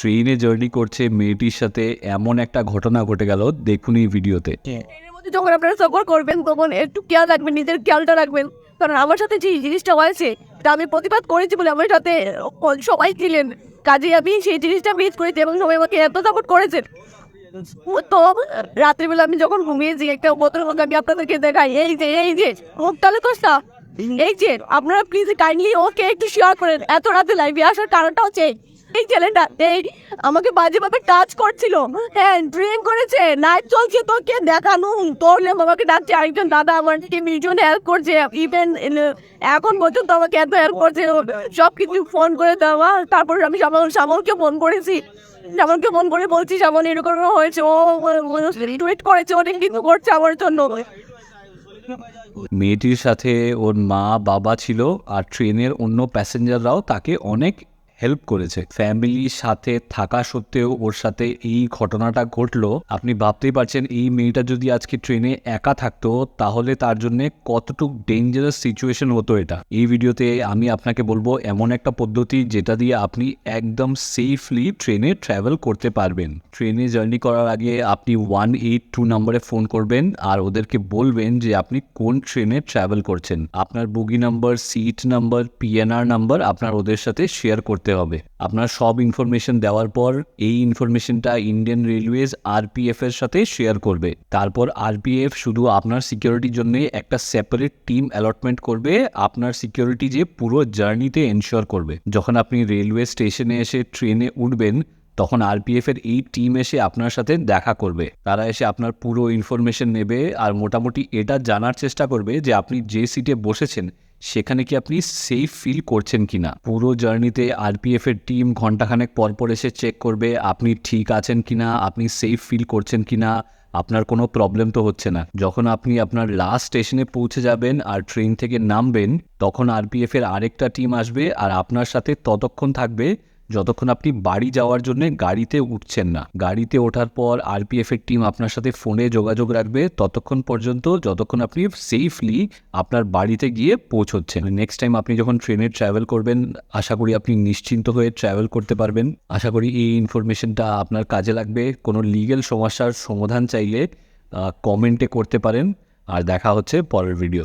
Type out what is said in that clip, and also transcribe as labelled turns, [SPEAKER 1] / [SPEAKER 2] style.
[SPEAKER 1] ট্রেনে জার্নি করছে মেয়েটির সাথে এমন একটা ঘটনা ঘটে গেল, দেখুন এই ভিডিওতে।
[SPEAKER 2] যখন আপনারা সফর করবেন, তখন একটু খেয়াল রাখবেন, নিজের খেয়ালটা রাখবেন। কারণ আমার সাথে যে জিনিসটা হয়েছে তা আমি প্রতিবাদ করেছি বলে আমার সাথে সবাই ছিলেন। কাজে আমি সেই জিনিসটা মিস করেছি এবং সবাই আমাকে এত সাপোর্ট করেছেন। তো রাত্রিবেলা আমি যখন ঘুমিয়েছি, একটা বোতল মুখ আমি আপনাদেরকে দেখাই। এই যে এই যে মুখটালে কষ্টা এই যে, আপনারা প্লিজ কাইন্ডলি ওকে একটু শেয়ার করেন। এত রাতে লাইভে আসার কারণটা হচ্ছে এই ছেলেটা, এই, আমাকে বাজেভাবে টাচ করছিল। হ্যাঁ ড্রিং করেছে। নাইট চলছে তোকে দেখানো। তোরলে আমাকে ডাকছে। আরেকজন দাদা আমাকে ভীষণ হেল্প করছে। ইভেন এখন পর্যন্ত আমাকে এত হেল্প করছে। সব কিছু ফোন করে দেওয়া। তারপর আমি সামল সামলকে ফোন করেছি। সামলকে ফোন করে বলছি সামল এরকম হয়েছে। ও টুইট করেছে। অনেক কিছু করছে আমার জন্য।
[SPEAKER 1] মেয়েটির সাথে ওর মা, বাবা ছিল। আর ট্রেনের অন্য প্যাসেঞ্জাররাও তাকে অনেক হেল্প করেছে। ফ্যামিলির সাথে থাকা সত্ত্বেও ওর সাথে এই ঘটনাটা ঘটলো। আপনি ভাবতেই পারছেন, এই মেয়েটা যদি আজকে ট্রেনে একা থাকতো, তাহলে তার জন্য কতটুকু ডেঞ্জারাস সিচুয়েশন হতো এটা। এই ভিডিওতে আমি আপনাকে বলব, এমন একটা পদ্ধতি যেটা দিয়ে আপনি একদম সেফলি ট্রেনে ট্রাভেল করতে পারবেন। ট্রেনে জার্নি করার আগে আপনি ওয়ান এইট টু নম্বরে ফোন করবেন আর ওদেরকে বলবেন যে আপনি কোন ট্রেনে ট্রাভেল করছেন। আপনার bogie number seat number PNR number আপনার ওদের সাথে শেয়ার করতে হবে। আপনার সব ইনফরমেশন দেওয়ার পর এই ইনফরমেশনটা ইন্ডিয়ান রেলওয়েজ আরপিএফ এর সাথে শেয়ার করবে। তারপর আরপিএফ শুধু আপনার সিকিউরিটির জন্য একটা সেপারেট টিম অ্যালটমেন্ট করবে, আপনার সিকিউরিটি যে পুরো জার্নিতে এনশিওর করবে। যখন আপনি রেলওয়ে স্টেশনে এসে ট্রেনে উঠবেন, তখন আরপিএফ এর এই টিম এসে আপনার সাথে দেখা করবে। তারা এসে আপনার পুরো ইনফরমেশন নেবে আর মোটামুটি এটা জানার চেষ্টা করবে যে আপনি যে সিটে বসেছেন সেখানে কি আপনি সেফ ফিল করছেন কি না পুরো জার্নিতে আরপিএফ এর টিম ঘন্টাখানেক পরপর পর এসে চেক করবে, আপনি ঠিক আছেন কি না আপনি সেফ ফিল করছেন কি না আপনার কোনো প্রবলেম তো হচ্ছে না। যখন আপনি আপনার লাস্ট স্টেশনে পৌঁছে যাবেন আর ট্রেন থেকে নামবেন, তখন আরপিএফ এর আরেকটা টিম আসবে আর আপনার সাথে ততক্ষণ থাকবে যতক্ষণ আপনি বাড়ি যাওয়ার জন্য গাড়িতে উঠছেন না, গাড়িতে ওঠার পর আরপিএফ এর টিম আপনার সাথে ফোনে যোগাযোগ রাখবে, ততক্ষণ পর্যন্ত যতক্ষণ আপনি সেফলি আপনার বাড়িতে গিয়ে পৌঁছচ্ছেন। নেক্সট টাইম আপনি যখন ট্রেনে ট্রাভেল করবেন, আশা করি আপনি নিশ্চিন্ত হয়ে ট্রাভেল করতে পারবেন। আশা করি এই ইনফরমেশনটা আপনার কাজে লাগবে। কোনো লিগেল সমস্যার সমাধান চাইলে কমেন্টে করতে পারেন। আর দেখা হচ্ছে পরের ভিডিও